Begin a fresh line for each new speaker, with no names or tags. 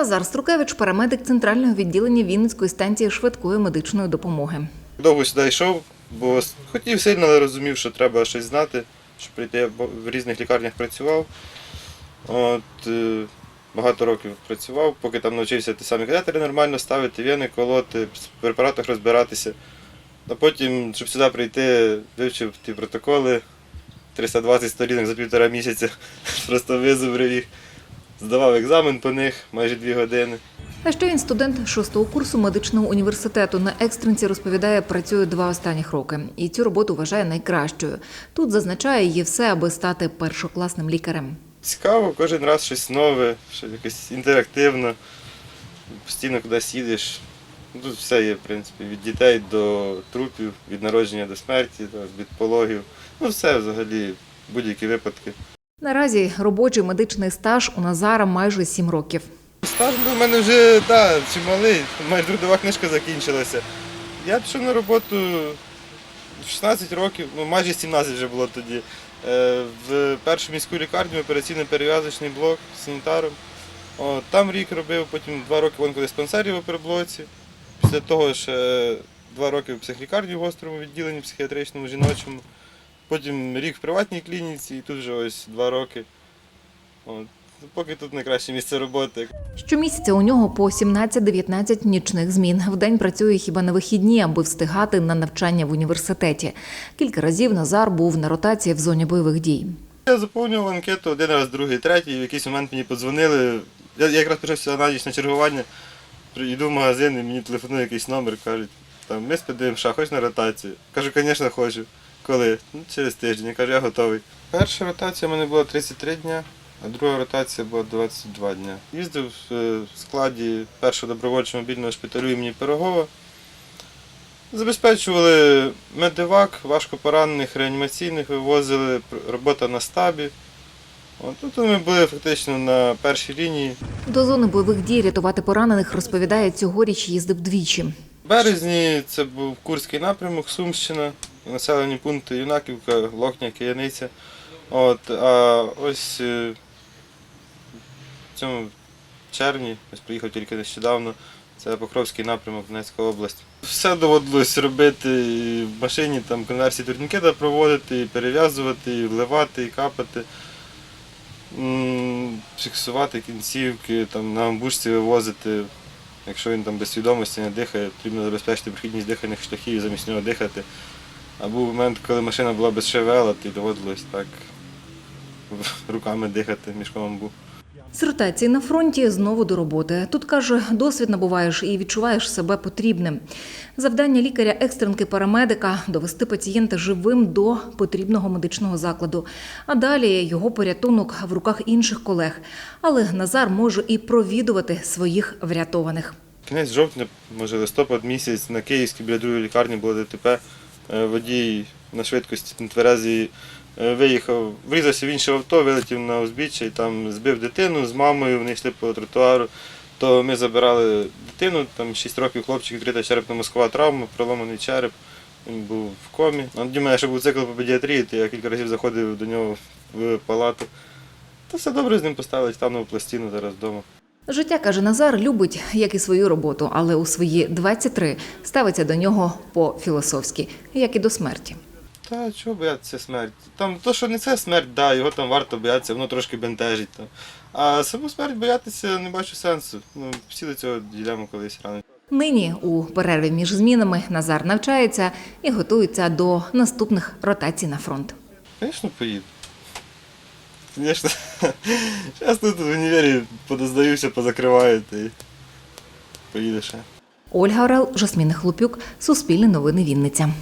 Назар Струкевич, парамедик центрального відділення Вінницької станції швидкої медичної допомоги.
Довго сюди йшов, бо хотів сильно, але розумів, що треба щось знати, щоб прийти. Я в різних лікарнях працював. От, е, багато років працював, поки там навчився ті самі катетери нормально ставити, вени колоти, в препаратах розбиратися. А потім, щоб сюди прийти, вивчив ті протоколи 320 сторінок за півтора місяця, просто визубрив їх, здавав екзамен по них майже дві години.
А ще він студент шостого курсу медичного університету. На екстренці розповідає, працює два останніх роки, і цю роботу вважає найкращою. Тут зазначає є все, аби стати першокласним лікарем.
Цікаво, кожен раз щось нове, що якось інтерактивно. Постійно кудись їдеш. Ну, Тут все є, в принципі, від дітей до трупів, від народження до смерті, від пологів. Ну, все взагалі, будь-які випадки.
Наразі робочий медичний стаж у Назара майже сім років.
Стаж був у мене вже чималий, майже трудова книжка закінчилася. Я пішов на роботу в 16 років, ну майже 17 вже було тоді. Е, В першу міську лікарню операційно-перев'язочний блок з санітаром. О, там рік робив, потім два роки в онкодиспансері в оперблоці. Після того ще два роки в психлікарні в гострому відділенні психіатричному жіночому. Потім рік в приватній клініці і тут вже ось два роки. От. Ну, Поки тут найкраще місце роботи.
Щомісяця у нього по 17-19 нічних змін. Вдень працює хіба на вихідні, аби встигати на навчання в університеті. Кілька разів Назар був на ротації в зоні бойових дій.
Я заповнював анкету один раз, другий, третій. В якийсь момент мені подзвонили. Я, якраз сюди на ніч на чергування. Йду в магазин і мені телефонує якийсь номер, кажуть, там, ми ПДМШ, хочеш на ротацію? Кажу, звісно, хочу. Коли? Ну, через тиждень. Я кажу, я готовий. Перша ротація в мене була 33 дня, а друга ротація була 22 дня. Їздив е, в складі першого добровольчого мобільного шпиталю імені Пирогова. Забезпечували медивак, важкопоранених, реанімаційних вивозили, робота на стабі. Тут ми були фактично на першій лінії.
До зони бойових дій рятувати поранених розповідає, цьогоріч їздив двічі.
В березні це був Курський напрямок, Сумщина, населені пункти Юнаківка, Локня, Кияниця. От, а ось е, в цьому червні, ось приїхав тільки нещодавно, це Покровський напрямок, Донецька область. Все доводилось робити в машині, там конверсії турнікета проводити, і перев'язувати, і вливати, і капати. Фіксувати кінцівки, там, на амбушці вивозити. Якщо він там без свідомості не дихає, потрібно забезпечити прохідність дихальних шляхів і замість нього дихати. А був момент, коли машина була без ШВЛ, то й доводилось так руками дихати мішком амбу.
З ротації на фронті знову до роботи. Тут каже, досвід набуваєш і відчуваєш себе потрібним. Завдання лікаря екстренки парамедика довести пацієнта живим до потрібного медичного закладу. А далі його порятунок в руках інших колег. Але Назар може і провідувати своїх врятованих.
Кінець жовтня, може листопад місяць, на Київській біля другої лікарні було ДТП. Е, Водій на швидкості на тверезі е, виїхав, врізався в інше авто, вилетів на узбіччя і там збив дитину з мамою, вони йшли по тротуару. То ми забирали дитину, там 6 років хлопчик, відкрита черепно-мозкова травма, проломаний череп. Він був в комі. Тоді мене ще був цикл по педіатрії, то я кілька разів заходив до нього в палату. Та все добре з ним поставили, ставнув пластину зараз вдома.
Життя, каже Назар, любить, як і свою роботу, але у свої 23 ставиться до нього по-філософськи, як і до смерті.
Та чого боятися смерті? Там то, що не це смерть, да, його там варто боятися, воно трошки бентежить. Там. А саму смерть боятися не бачу сенсу. Ну, всі до цього дійдемо колись рано.
Нині у перерві між змінами Назар навчається і готується до наступних ротацій на фронт.
Звісно, поїду. Звісно. Зараз тут в універі подоздаюся, позакриваю і поїдеш.
Ольга Орел, Жасміна Хлопюк, Суспільне новини Вінниця.